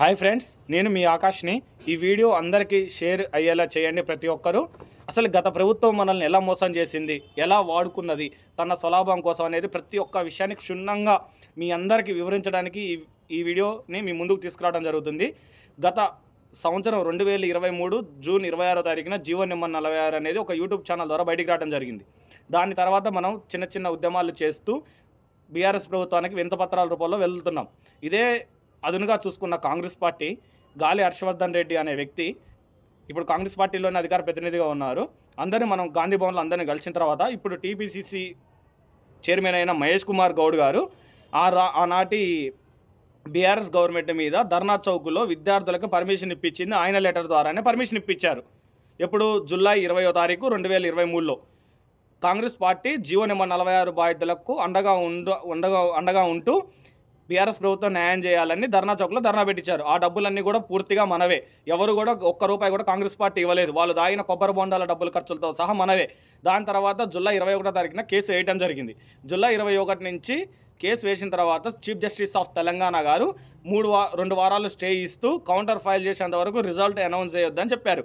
Hi friends నేను మీ ఆకాష్ని. ఈ video అందరికీ షేర్ అయ్యేలా చేయండి ప్రతి ఒక్కరూ. అసలు గత ప్రభుత్వం మనల్ని ఎలా మోసం చేసింది ఎలా వాడుకున్నది తన స్వలాభం కోసం అనేది ప్రతి ఒక్క విషయాన్ని క్షుణ్ణంగా మీ అందరికీ వివరించడానికి ఈ ఈ వీడియోని మీ ముందుకు తీసుకురావడం జరుగుతుంది. గత సంవత్సరం రెండు వేల ఇరవై మూడు జూన్ ఇరవై ఆరో తారీఖున జీవో నెంబర్ నలభై ఆరు అనేది ఒక యూట్యూబ్ ఛానల్ ద్వారా బయటికి రావడం జరిగింది. దాని తర్వాత మనం చిన్న చిన్న ఉద్యమాలు చేస్తూ బీఆర్ఎస్ ప్రభుత్వానికి వింతపత్రాల రూపంలో వెళ్తున్నాం. ఇదే అదునుగా చూసుకున్న కాంగ్రెస్ పార్టీ గాలి హర్షవర్ధన్ రెడ్డి అనే వ్యక్తి ఇప్పుడు కాంగ్రెస్ పార్టీలోనే అధికార ప్రతినిధిగా ఉన్నారు. అందరినీ మనం గాంధీ భవన్లో అందరినీ కలిసిన తర్వాత ఇప్పుడు టీపీసీసీ చైర్మన్ అయిన మహేష్ కుమార్ గౌడ్ గారు ఆ రా ఆనాటి బీఆర్ఎస్ గవర్నమెంట్ మీద ధర్నా చౌక్లో విద్యార్థులకు పర్మిషన్ ఇప్పించింది. ఆయన లెటర్ ద్వారానే పర్మిషన్ ఇప్పించారు. ఎప్పుడు? జూలై ఇరవయో తారీఖు రెండు వేల ఇరవై మూడులో. కాంగ్రెస్ పార్టీ జీవో నెంబర్ నలభై ఆరు బాధితులకు అండగా ఉండ ఉండగా అండగా ఉంటూ బీఆర్ఎస్ ప్రభుత్వం న్యాయం చేయాలని ధర్నా చౌక్లో ధర్నా పెట్టించారు. ఆ డబ్బులన్నీ కూడా పూర్తిగా మనవే. ఎవరు కూడా ఒక్క రూపాయి కూడా కాంగ్రెస్ పార్టీ ఇవ్వలేదు. వాళ్ళు దాగిన కొబ్బరి బొండాల డబ్బుల ఖర్చులతో సహా మనవే. దాని తర్వాత జులై ఇరవై ఒకటో తారీఖున కేసు వేయటం జరిగింది. జులై ఇరవై ఒకటి నుంచి కేసు వేసిన తర్వాత చీఫ్ జస్టిస్ ఆఫ్ తెలంగాణ గారు మూడు వా రెండు వారాలు స్టే ఇస్తూ కౌంటర్ ఫైల్ చేసేంత వరకు రిజల్ట్ అనౌన్స్ చేయొద్దని చెప్పారు.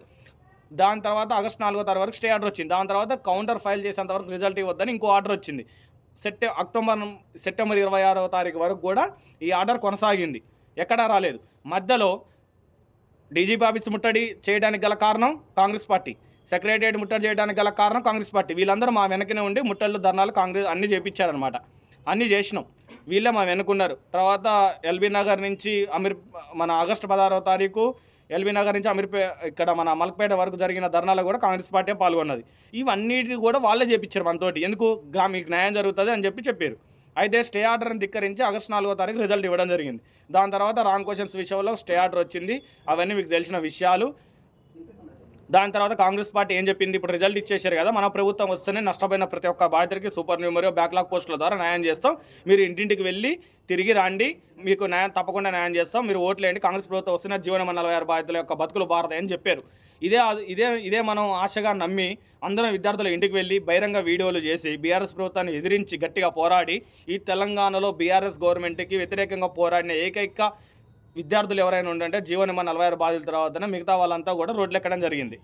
దాని తర్వాత ఆగస్ట్ నాలుగో తారీఖు వరకు స్టే ఆర్డర్ వచ్చింది. దాని తర్వాత కౌంటర్ ఫైల్ చేసేంత వరకు రిజల్ట్ ఇవ్వద్దని ఇంకో ఆర్డర్ వచ్చింది. సెప్టె అక్టోబర్ సెప్టెంబర్ ఇరవై ఆరవ తారీఖు వరకు కూడా ఈ ఆర్డర్ కొనసాగింది. ఎక్కడా రాలేదు. మధ్యలో డీజీపీ ఆఫీస్ ముట్టడి చేయడానికి గల కారణం కాంగ్రెస్ పార్టీ. సెక్రటరియట్ ముట్టడి చేయడానికి గల కారణం కాంగ్రెస్ పార్టీ. వీళ్ళందరూ మా వెనకనే ఉండి ముట్టళ్ళు ధర్నాలు కాంగ్రెస్ అన్నీ చేపించారనమాట అన్నీ చేసినాం. వీళ్ళే మా వెనుకున్నారు. తర్వాత ఎల్బీ నగర్ నుంచి అమీర్ మన ఆగస్టు పదహారవ తారీఖు ఎల్బీ నగర్ నుంచి అమీర్పే ఇక్కడ మన మలక్పేట వరకు జరిగిన ధర్నాలో కూడా కాంగ్రెస్ పార్టీ పాల్గొన్నది. ఇవన్నిటి కూడా వాళ్ళే చేపించారు మనతోటి. ఎందుకు? గ్రా మీకు న్యాయం జరుగుతుంది అని చెప్పి చెప్పారు. అయితే స్టే ఆర్డర్ని ధిక్కరించి ఆగస్టు నాలుగో తారీఖు రిజల్ట్ ఇవ్వడం జరిగింది. దాని తర్వాత రాంగ్ క్వశ్చన్స్ విషయంలో స్టే ఆర్డర్ వచ్చింది. అవన్నీ మీకు తెలిసిన విషయాలు. దాని తర్వాత కాంగ్రెస్ పార్టీ ఏం చెప్పింది? ఇప్పుడు రిజల్ట్ ఇచ్చేసారు కదా మన ప్రభుత్వం వస్తేనే నష్టపోయిన ప్రతి ఒక్క బాధితుడికి సూపర్ న్యూమరీ బ్యాక్లాగ్ పోస్టుల ద్వారా న్యాయం చేస్తాం. మీరు ఇంటింటికి వెళ్ళి తిరిగి రండి మీకు న్యాయం తప్పకుండా న్యాయం చేస్తాం. మీరు ఓట్లేయండి కాంగ్రెస్ ప్రభుత్వం వస్తున్న జీవన నలభై ఆరు బాధితుల యొక్క బతుకులు భారతాయని చెప్పారు. ఇదే ఇదే ఇదే మనం ఆశగా నమ్మి అందరం విద్యార్థులు ఇంటికి వెళ్ళి బహిరంగ వీడియోలు చేసి బీఆర్ఎస్ ప్రభుత్వాన్ని ఎదిరించి గట్టిగా పోరాడి ఈ తెలంగాణలో బీఆర్ఎస్ గవర్నమెంట్కి వ్యతిరేకంగా పోరాడిన ఏకైక విద్యార్థులు ఎవరైనా ఉండంటే జీవన నెంబర్ నలభై ఆరు బాధితుల తర్వాతనే మిగతా వాళ్ళంతా కూడా రోడ్లు ఎక్కడం జరిగింది.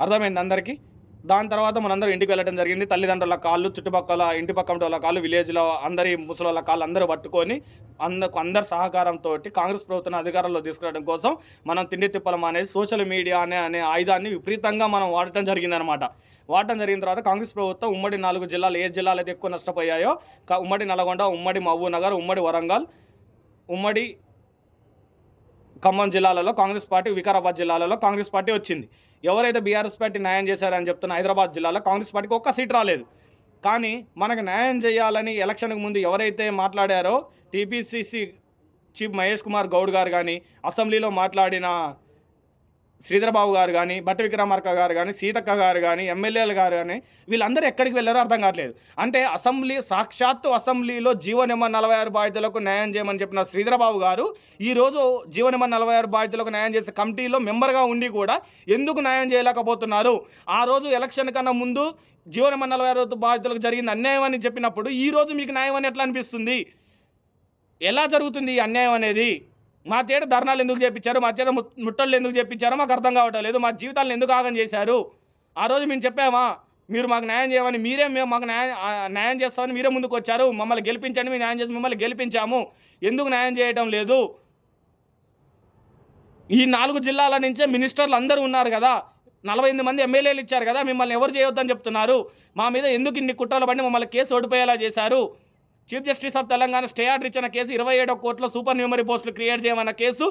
అర్థమైంది అందరికీ? దాని తర్వాత మనందరూ ఇంటికి వెళ్ళడం జరిగింది. తల్లిదండ్రుల కాళ్ళు చుట్టుపక్కల ఇంటి పక్కన వాళ్ళ కాళ్ళు విలేజ్లో అందరి ముసలోళ్ళ కాళ్ళు అందరూ పట్టుకొని అందరు అందరి సహకారంతో కాంగ్రెస్ ప్రభుత్వం అధికారంలో తీసుకురావడం కోసం మనం తిండి తిప్పలం అనేది సోషల్ మీడియా అనే అనే ఆయుధాన్ని విపరీతంగా మనం వాడటం జరిగిందనమాట. వాడటం జరిగిన తర్వాత కాంగ్రెస్ ప్రభుత్వం ఉమ్మడి నాలుగు జిల్లాలు ఏ జిల్లాలు అయితే ఎక్కువ నష్టపోయాయో ఉమ్మడి నల్గొండ ఉమ్మడి మహబూబ్ నగర్ ఉమ్మడి వరంగల్ ఉమ్మడి ఖమ్మం జిల్లాలలో కాంగ్రెస్ పార్టీ వికారాబాద్ జిల్లాలలో కాంగ్రెస్ పార్టీ వచ్చింది. ఎవరైతే బీఆర్ఎస్ పార్టీ న్యాయం చేశారని చెప్తున్న హైదరాబాద్ జిల్లాలో కాంగ్రెస్ పార్టీకి ఒక్క సీట్ రాలేదు. కానీ మనకు న్యాయం చేయాలని ఎలక్షన్కి ముందు ఎవరైతే మాట్లాడారో టీపీసీసీ చీఫ్ మహేష్ కుమార్ గౌడ్ గారు కానీ అసెంబ్లీలో మాట్లాడిన శ్రీధరబాబు గారు కానీ బట్టి విక్రమార్క గారు కానీ సీతక్క గారు కానీ ఎమ్మెల్యేలు గారు కానీ వీళ్ళందరూ ఎక్కడికి వెళ్ళారో అర్థం కావట్లేదు. అంటే అసెంబ్లీ సాక్షాత్తు అసెంబ్లీలో జీవో నెంబర్ నలభై ఆరు బాధితులకు న్యాయం చేయమని చెప్పిన శ్రీధరబాబు గారు ఈరోజు జీవో నెంబర్ నలభై ఆరు బాధితులకు న్యాయం చేసే కమిటీలో మెంబర్గా ఉండి కూడా ఎందుకు న్యాయం చేయలేకపోతున్నారు? ఆ రోజు ఎలక్షన్ కన్నా ముందు జీవో నెంబర్ నలభై ఆరు బాధితులకు జరిగింది అన్యాయం అని చెప్పినప్పుడు ఈ రోజు మీకు న్యాయం అని ఎట్లా అనిపిస్తుంది? ఎలా జరుగుతుంది ఈ అన్యాయం అనేది? మా చేత ధర్నాలు ఎందుకు చేపించారు? మా చేత ముట్టళ్ళు ఎందుకు చేపించారో మాకు అర్థం కావటం లేదు. మా జీవితాలను ఎందుకు ఆగం చేశారు? ఆ రోజు మేము చెప్పామా మీరు మాకు న్యాయం చేయమని మీరే మేము మాకు న్యాయం న్యాయం చేస్తామని మీరే ముందుకు వచ్చారు. మమ్మల్ని గెలిపించండి మేము న్యాయం చేసి మిమ్మల్ని గెలిపించాము. ఎందుకు న్యాయం చేయటం లేదు? ఈ నాలుగు జిల్లాల నుంచే మినిస్టర్లు అందరూ ఉన్నారు కదా. నలభై ఎనిమిది మంది ఎమ్మెల్యేలు ఇచ్చారు కదా. మిమ్మల్ని ఎవరు చేయొద్దని చెప్తున్నారు? మా మీద ఎందుకు ఇన్ని కుట్రలు పడి మమ్మల్ని కేసు ఓడిపోయేలా చేశారు? Chief justice of Telangana stay order ఇచ్చిన కేసు ఇరవై ఏడో కోర్టులో సూపర్ న్యూమరీ పోస్టులు క్రియేట్ చేయమన్న కేసు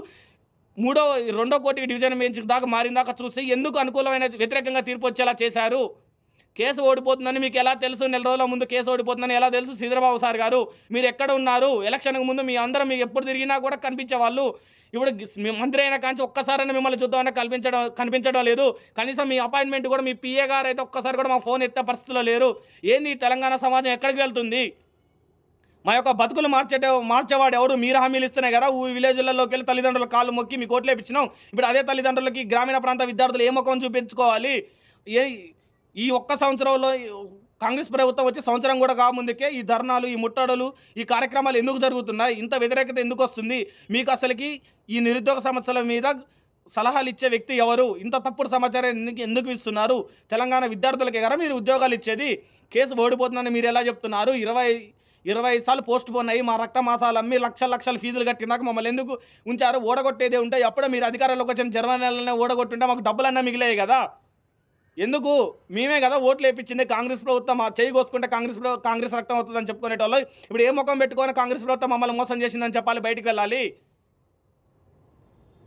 మూడో రెండో కోటి డివిజన్ బెంచ్ దాకా మారిందాక చూసి ఎందుకు అనుకూలమైన వ్యతిరేకంగా తీర్పు వచ్చేలా చేశారు? కేసు ఓడిపోతుందని మీకు ఎలా తెలుసు? నెల రోజుల ముందు కేసు ఓడిపోతుందని ఎలా తెలుసు? శ్రీధరబాబు సార్ గారు మీరు ఎక్కడ ఉన్నారు? ఎలక్షన్కి ముందు మీ అందరం మీకు ఎప్పుడు తిరిగినా కూడా కనిపించేవాళ్ళు. ఇప్పుడు మంత్రి అయిన కాంచి ఒక్కసారైనా మిమ్మల్ని చూద్దామని కల్పించడం కనిపించడం లేదు. కనీసం మీ అపాయింట్మెంట్ కూడా మీ పిఏ గారు అయితే ఒక్కసారి కూడా మా ఫోన్ ఎత్తే పరిస్థితిలో లేరు. ఏంది తెలంగాణ సమాజం ఎక్కడికి వెళ్తుంది? మా యొక్క బతుకులు మార్చే మార్చేవాడు ఎవరు? మీరు హామీలు ఇస్తున్నాయి కదా. ఊ విలేజ్లలోకి వెళ్ళి తల్లిదండ్రుల కాళ్ళు మొక్కి మీ కోట్లు వేపించినాం. ఇప్పుడు అదే తల్లిదండ్రులకి గ్రామీణ ప్రాంత విద్యార్థులు ఏ ముఖం చూపించుకోవాలి? ఏ ఈ ఒక్క సంవత్సరంలో కాంగ్రెస్ ప్రభుత్వం వచ్చి సంవత్సరం కూడా కాముందుకే ఈ ధర్నాలు ఈ ముట్టడలు ఈ కార్యక్రమాలు ఎందుకు జరుగుతున్నాయి? ఇంత వ్యతిరేకత ఎందుకు వస్తుంది? మీకు అసలుకి ఈ నిరుద్యోగ సమస్యల మీద సలహాలు ఇచ్చే వ్యక్తి ఎవరు? ఇంత తప్పుడు సమాచారం ఎందుకు ఎందుకు ఇస్తున్నారు? తెలంగాణ విద్యార్థులకే కదా మీరు ఉద్యోగాలు ఇచ్చేది? కేసు ఓడిపోతుందని మీరు ఎలా చెప్తున్నారు? ఇరవై ఇరవై సార్లు పోస్ట్ పోన్ అయ్యి మా రక్త మాసాలు అమ్మి లక్షల లక్షల ఫీజులు కట్టినాక మమ్మల్ని ఎందుకు ఉంచారు? ఓడగొట్టేదే ఉంటే అప్పుడే మీరు అధికారంలోకి వచ్చిన జర్మనీ నెలనే ఓడగొట్టుంటే మాకు డబ్బులన్నా మిగిలాయి కదా. ఎందుకు? మేమే కదా ఓట్లు వేయించింది కాంగ్రెస్ ప్రభుత్వం మా చేయి కోసుకుంటే కాంగ్రెస్ కాంగ్రెస్ రక్తం అవుతుందని చెప్పుకునేటోళ్ళు. ఇప్పుడు ఏ ముఖం పెట్టుకొని కాంగ్రెస్ ప్రభుత్వం మమ్మల్ని మోసం చేసిందని చెప్పాలి బయటికి వెళ్ళాలి?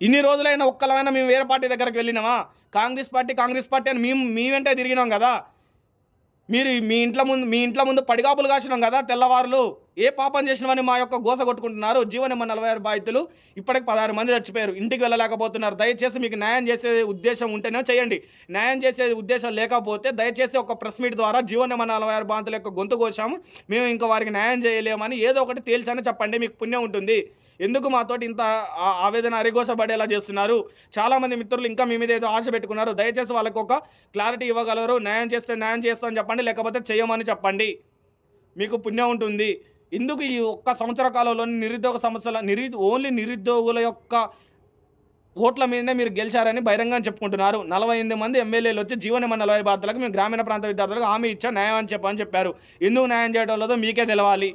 ఇన్ని రోజులైనా ఒక్కలమైనా మేము వేరే పార్టీ దగ్గరకు వెళ్ళినామా? కాంగ్రెస్ పార్టీ కాంగ్రెస్ పార్టీ అని మేము మీ వెంటే తిరిగినాం కదా. మీరు మీ ఇంట్లో ముందు మీ ఇంట్లో ముందు పడిగాపులు కాసినాం కదా తెల్లవారులు. ఏ పాపం చేసినవని మా యొక్క గోస కొట్టుకుంటున్నారు. జీవనమ్మ నలభై ఆరు బాధితులు ఇప్పటికి పదహారు మంది చచ్చిపోయారు. ఇంటికి వెళ్ళలేకపోతున్నారు. దయచేసి మీకు న్యాయం చేసే ఉద్దేశం ఉంటేనే చేయండి. న్యాయం చేసే ఉద్దేశం లేకపోతే దయచేసి ఒక ప్రెస్ మీట్ ద్వారా జీవనమ్మ నలభై ఆరు బాధితుల యొక్క గొంతు కోసాము. మేము ఇంకా వారికి న్యాయం చేయలేమని ఏదో ఒకటి తేల్చని చెప్పండి. మీకు పుణ్యం ఉంటుంది. ఎందుకు మాతోటి ఇంత ఆ- ఆవేదన అరిగోసపడేలా చేస్తున్నారు? చాలామంది మిత్రులు ఇంకా మీ మీద ఏదో ఆశ పెట్టుకున్నారు. దయచేసి వాళ్ళకు ఒక క్లారిటీ ఇవ్వగలరు. న్యాయం చేస్తే న్యాయం చేస్తామని చెప్పండి లేకపోతే చేయమని చెప్పండి. మీకు పుణ్యం ఉంటుంది. ఎందుకు ఈ ఒక్క సంవత్సర కాలంలోని నిరుద్యోగ సమస్యల నిరు ఓన్లీ నిరుద్యోగుల యొక్క ఓట్ల మీదనే మీరు గెలిచారని బహిరంగంగా చెప్పుకుంటున్నారు. నలభై ఎనిమిది మంది ఎమ్మెల్యేలు వచ్చి జీవనమ నలభై భారతలకు మేము గ్రామీణ ప్రాంత విద్యార్థులకు హామీ ఇచ్చా న్యాయం అని చెప్పని చెప్పారు. ఎందుకు న్యాయం చేయడం లేదో మీకే తెలవాలి.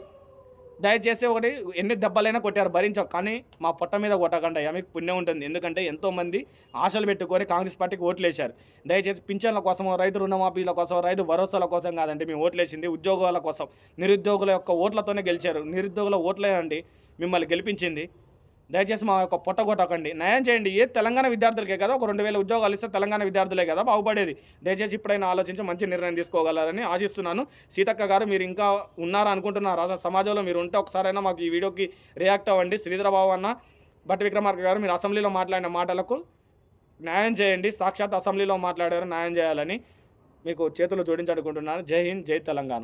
దయచేసి ఒకటి ఎన్ని దెబ్బలైనా కొట్టారు భరించాం కానీ మా పొట్ట మీద కొట్టకండి అయ్యా మీకు పుణ్యం ఉంటుంది. ఎందుకంటే ఎంతోమంది ఆశలు పెట్టుకొని కాంగ్రెస్ పార్టీకి ఓట్లు వేశారు దయచేసి పింఛన్ల కోసం రైతు రుణమాఫీల కోసం రైతు భరోసాల కోసం కాదండి మేము ఓట్లు వేసింది ఉద్యోగాల కోసం. నిరుద్యోగుల యొక్క ఓట్లతోనే గెలిచారు. నిరుద్యోగుల ఓట్లే అండి మిమ్మల్ని గెలిపించింది. దయచేసి మా యొక్క పొట్ట కొట్టకండి. న్యాయం చేయండి. ఏ తెలంగాణ విద్యార్థులకే కదా ఒక రెండు వేల ఉద్యోగాలు ఇస్తే తెలంగాణ విద్యార్థులే కదా బాగుపడేది. దయచేసి ఇప్పుడైనా ఆలోచించి మంచి నిర్ణయం తీసుకోగలరని ఆశిస్తున్నాను. సీతక్క గారు మీరు ఇంకా ఉన్నారా అనుకుంటున్నారా? సమాజంలో మీరు ఉంటే ఒకసారైనా మాకు ఈ వీడియోకి రియాక్ట్ అవ్వండి. శ్రీధరబాబు అన్న భట్ విక్రమార్క గారు మీరు అసెంబ్లీలో మాట్లాడిన మాటలకు న్యాయం చేయండి. సాక్షాత్ అసెంబ్లీలో మాట్లాడారు న్యాయం చేయాలని మీకు చేతులు జోడించాలనుకుంటున్నాను జై హింద్ జై తెలంగాణ.